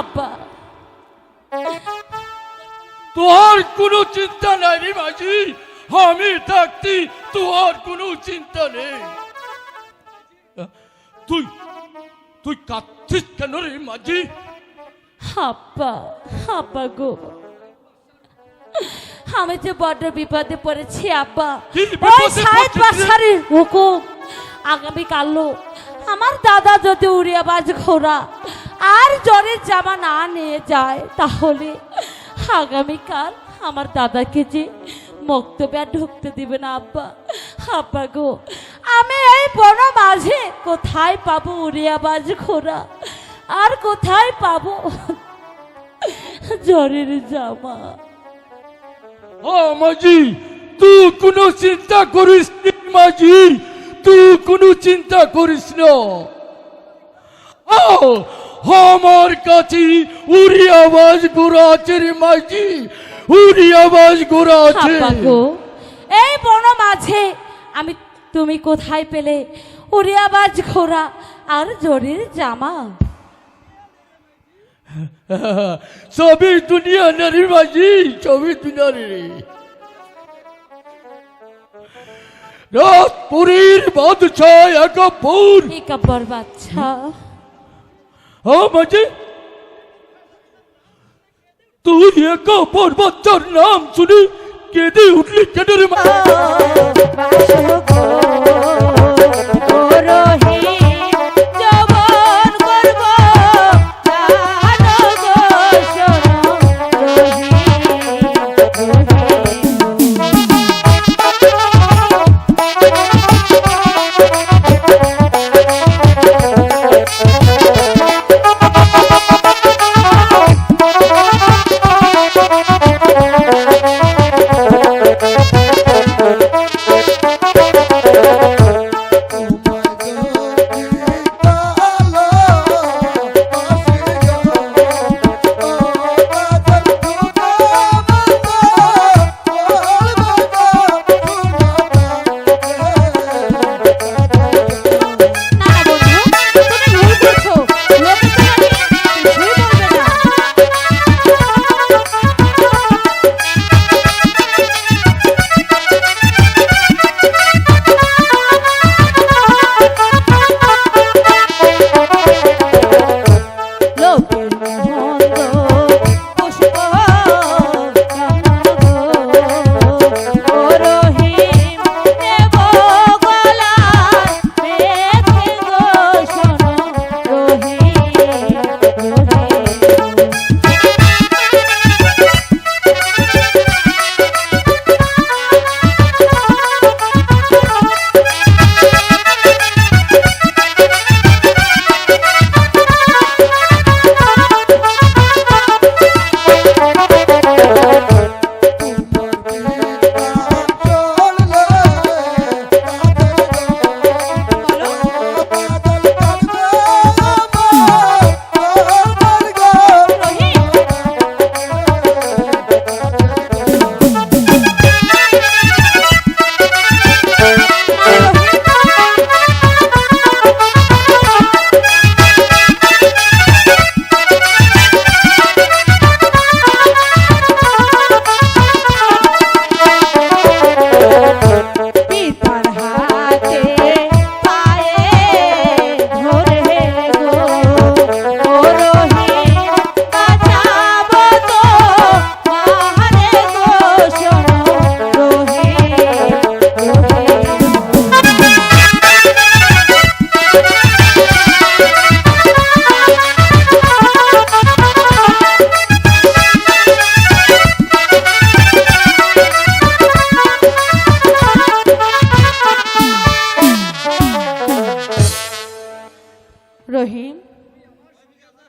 আপা তোর কোনো চিন্তা নাই রে মাঝি। আমি থাকতি তোর কোনো চিন্তা নেই। তুই তুই কাঁদছিস কেন রে মাঝি? হাপ্পা হাপ্পা গো। আমি যে বড্ড বিপদে পড়েছি আব্বা। ওই সাহেব? বাসারের হুকুম আগামী কালো আমার দাদা যদি উড়িয়াবাজ ঘোড়া আর জ্বরের জামা না নিয়ে যায় তাহলে আগামীকাল আমার দাদাকে যে মক্তবে আর ঢুকতে দিবে না আব্বা। আব্বা গো আমি এই বন মাঝে কোথায় পাবো উড়িয়াবাজ ঘোড়া? আর কোথায় পাবো জ্বরের জামা? ও মাঝি তুই কোনো চিন্তা করিস মাঝি তুই কোনো চিন্তা করিস না। ও, আমার কাছে উড়ি আওয়াজ গোড়া আছে রে মাঝি উড়ি আওয়াজ গোড়া আছে এই বন মাঝে আমি তুমি কোথায় পেলে উড়িয়াবাজ ঘোড়া আর জরির জামা সবই দুনিয়া নারী মাঝি সবই দুনিয়া রে রাতপুরীর বাদশাহ একাপুর এই কাপড় হ্যাঁ মাঝি তুই একাপুর বাচ্চার নাম শুনি কেঁদে উঠলি কেটে রে মা Thank you.